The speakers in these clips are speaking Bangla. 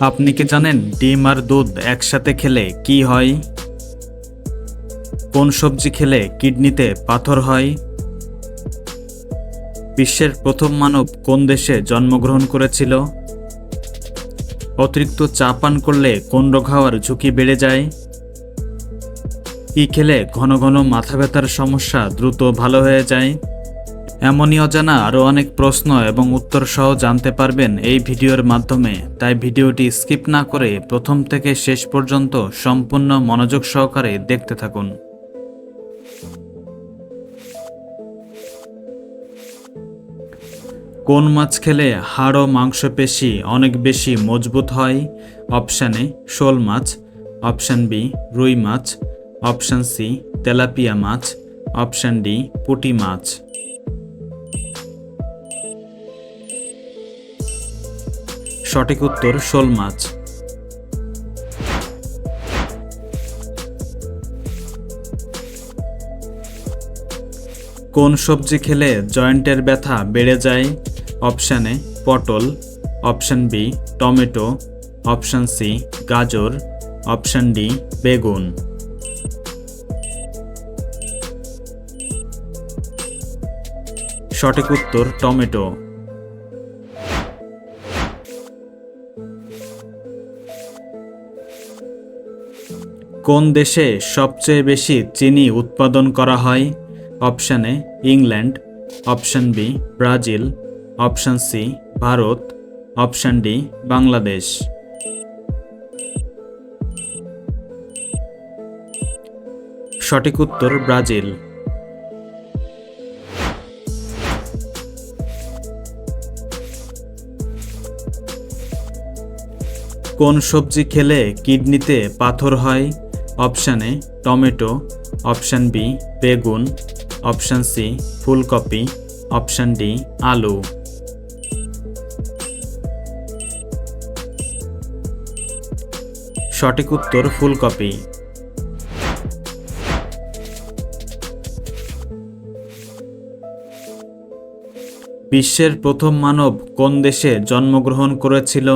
আপনি কি জানেন ডিম আর দুধ একসাথে খেলে কি হয়? কোন সবজি খেলে কিডনিতে পাথর হয়? বিশ্বের প্রথম মানব কোন দেশে জন্মগ্রহণ করেছিল? অতিরিক্ত চা পান করলে কোন রোগ হওয়ার ঝুঁকি বেড়ে যায়? কি খেলে ঘন ঘন মাথা ব্যথার সমস্যা দ্রুত ভালো হয়ে যায়? এমনই অজানা আরও অনেক প্রশ্ন এবং উত্তর সহ জানতে পারবেন এই ভিডিওর মাধ্যমে। তাই ভিডিওটি স্কিপ না করে প্রথম থেকে শেষ পর্যন্ত সম্পূর্ণ মনোযোগ সহকারে দেখতে থাকুন। কোন মাছ খেলে হাড় ও মাংসপেশি অনেক বেশি মজবুত হয়? অপশান এ, শোল মাছ। অপশান বি, রুই মাছ। অপশান সি, তেলাপিয়া মাছ। অপশান ডি, পুঁটি মাছ। সঠিক উত্তর শোল মাছ। কোন সবজি খেলে জয়েন্টের ব্যথা বেড়ে যায়? অপশানে পটল। Option B, tomato. Option C, গাজর। অপশান ডি, বেগুন। সঠিক উত্তর টমেটো। কোন দেশে সবচেয়ে বেশি চিনি উৎপাদন করা হয়? Option A, England. Option B, Brazil. Option C, Bharat. Option D, Bangladesh. সঠিক উত্তর, ব্রাজিল। কোন সবজি খেলে কিডনিতে পাথর হয়? Option A, tomato, option B, বেগুন, অপশান সি, ফুলকপি, অপশান ডি, আলু। সঠিক উত্তর ফুলকপি। বিশ্বের প্রথম মানব কোন দেশে জন্মগ্রহণ করেছিল?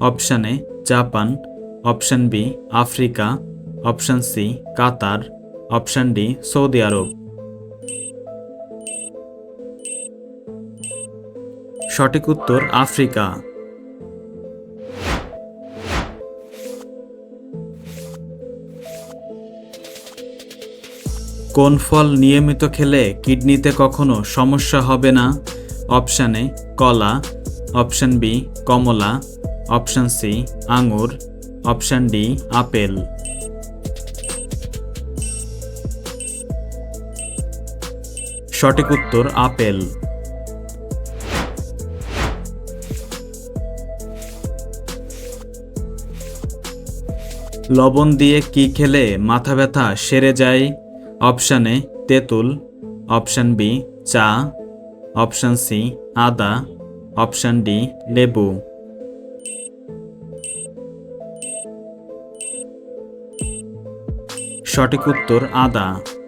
Option A Japan. Option B, Africa. Option C, Qatar. Option D, Saudi আরব। সঠিক উত্তর, আফ্রিকা। কোন ফল নিয়মিত খেলে কিডনিতে কখনো সমস্যা হবে না? অপশান এ, কলা। অপশান বি, কমলা। অপশান সি, আঙুর। Option D, apple. সঠিক উত্তর আপেল। লবণ দিয়ে কি খেলে মাথা ব্যথা সেরে যায়? অপশান এ, তেঁতুল। অপশান বি, চা। অপশান সি, আদা। অপশান ডি, লেবু। সঠিক উত্তর আদা।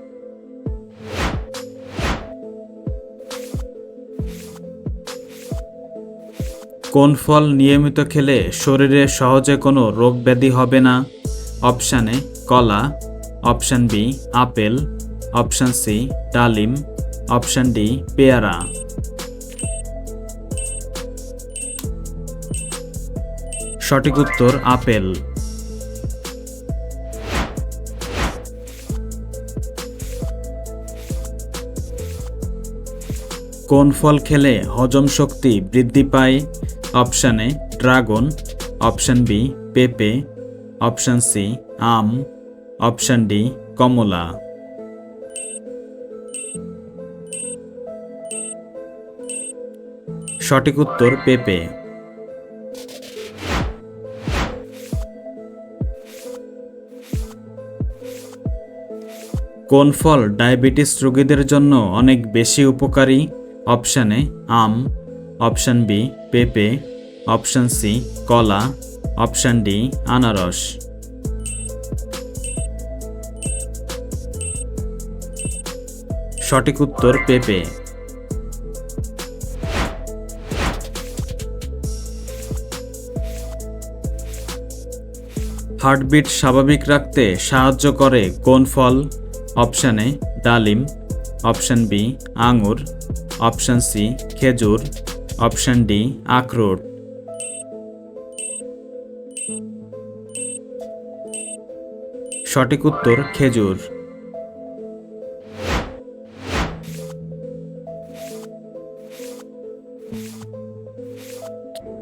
কোন ফল নিয়মিত খেলে শরীরে সহজে কোনো রোগ ব্যাধি হবে না? অপশান এ, কলা। Option B, apple. Option C, ডালিম। অপশান ডি, পেয়ারা। সঠিক উত্তর, আপেল। কোন ফল খেলে হজম শক্তি বৃদ্ধি পায়? Option A, dragon, option B, পেঁপে, অপশান সি, আম, অপশান ডি, কমলা। সঠিক উত্তর পেঁপে। কোন ফল ডায়াবেটিস রোগীদের জন্য অনেক বেশি উপকারী? অপশান এ, আম, অপশান বি, পেঁপে অপশান সি, কলা, অপশান ডি, আনারস। সঠিক উত্তর পেঁপে। হার্টবিট স্বাভাবিক রাখতে সাহায্য করে কোন ফল? অপশান এ, ডালিম। অপশান বি, আঙুর। অপশান সি, খেজুর। অপশান ডি, আখরোট। সঠিক উত্তর খেজুর।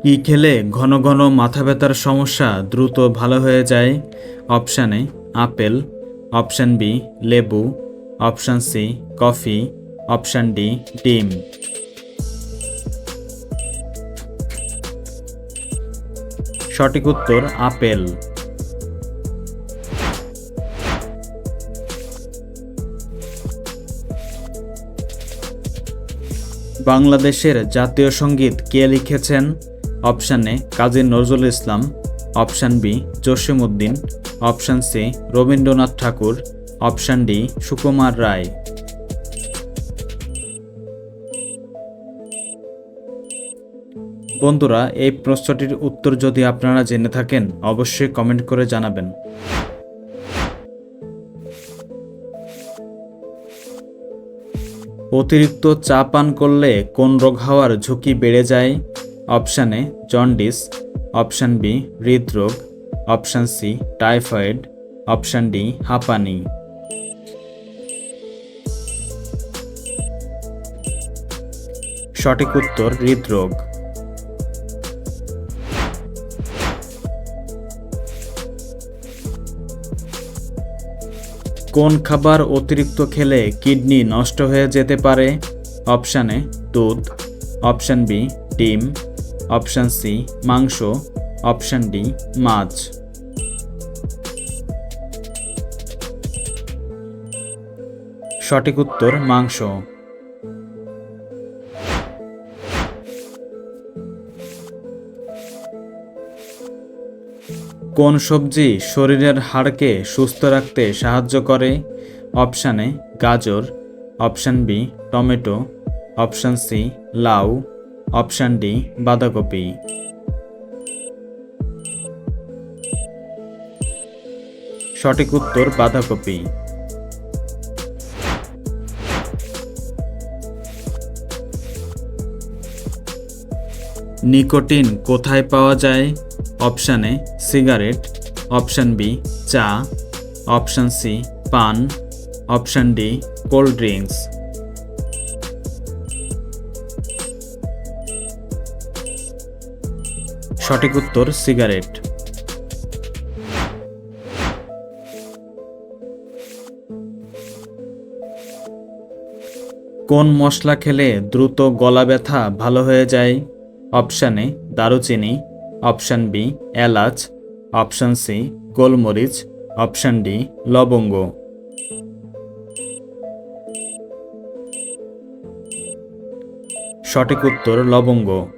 কি খেলে ঘন ঘন মাথা ব্যথার সমস্যা দ্রুত ভালো হয়ে যায়? Option A, apple. Option B, লেবু। Option C, coffee. Option D, ডিম। সঠিক উত্তর, আপেল। বাংলাদেশের জাতীয় সংগীত কে লিখেছেন? Option A, Kazi Nazrul Islam. Option B Jasimuddin option C, Rabindranath Tagore. Option D, Sukumar Ray. বন্ধুরা, এই প্রশ্নটির উত্তর যদি আপনারা জেনে থাকেন, অবশ্যই কমেন্ট করে জানাবেন। অতিরিক্ত চা পান করলে কোন রোগ হওয়ার ঝুঁকি বেড়ে যায়? Option A jaundice option B, হৃদরোগ, option C typhoid option D, হাঁপানি। সঠিক উত্তর, হৃদরোগ। কোন খাবার অতিরিক্ত খেলে কিডনি নষ্ট হয়ে যেতে পারে? অপশান এ, দুধ। অপশান বি, ডিম। অপশান সি, মাংস। অপশান ডি, মাছ। সঠিক উত্তর মাংস। কোন সবজি শরীরের হাড়কে সুস্থ রাখতে সাহায্য করে? অপশান গাজর। Option B, tomato. Option C, লাউ। অপশান ডি, বাঁধাকপি। সঠিক উত্তর, বাঁধাকপি। নিকোটিন কোথায় পাওয়া যায়? Option A, cigarette, option B, চা, অপশান সি, পান, অপশান ডি, কোল্ড ড্রিঙ্কস। সঠিক উত্তর, সিগারেট। কোন মশলা খেলে দ্রুত গলা ব্যথা ভালো হয়ে যায়? অপশান দারুচিনি। অপশান বি, এলাচ। অপশান সি, গোলমরিচ। অপশান ডি, লবঙ্গ। সঠিক উত্তর, লবঙ্গ।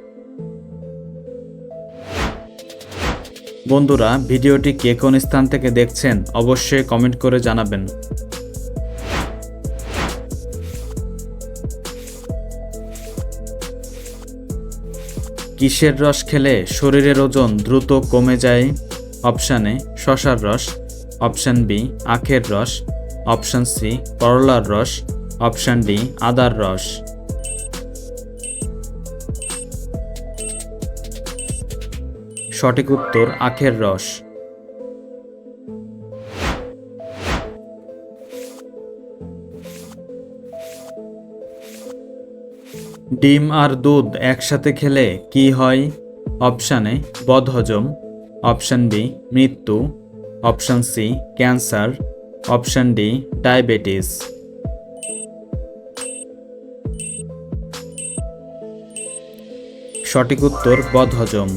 বন্ধুরা, ভিডিওটি কে কোন স্থান থেকে দেখছেন, অবশ্যই কমেন্ট করে জানাবেন। কিসের রস খেলে শরীরের ওজন দ্রুত কমে যায়? অপশান এ, শশার রস। অপশান বি, আখের রস। অপশান সি, করলার রস। অপশান ডি, আদার রস। সঠিক উত্তর, আখের রস। ডিম আর দুধ একসাথে খেলে কি হয়? অপশান এ, বদহজম। অপশান বি, মৃত্যু। Option C, cancer. Option D, diabetes. সঠিক উত্তর, বদহজম।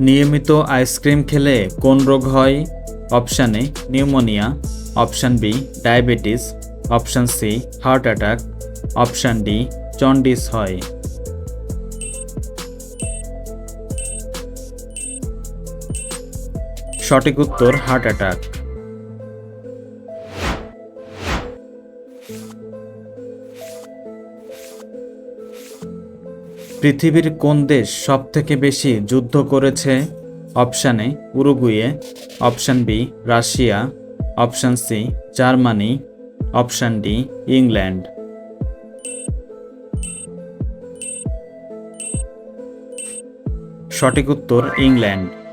নিয়মিত আইসক্রিম খেলে কোন রোগ হয়? Option A, pneumonia, option B, diabetes, option C, heart attack, option D, jaundice হয়। সঠিক উত্তর, হার্ট অ্যাটাক। পৃথিবীর কোন দেশ সবথেকে বেশি যুদ্ধ করেছে? Option A Uruguay, option B Russia, option C Germany, option D England. সঠিক উত্তর ইংল্যান্ড।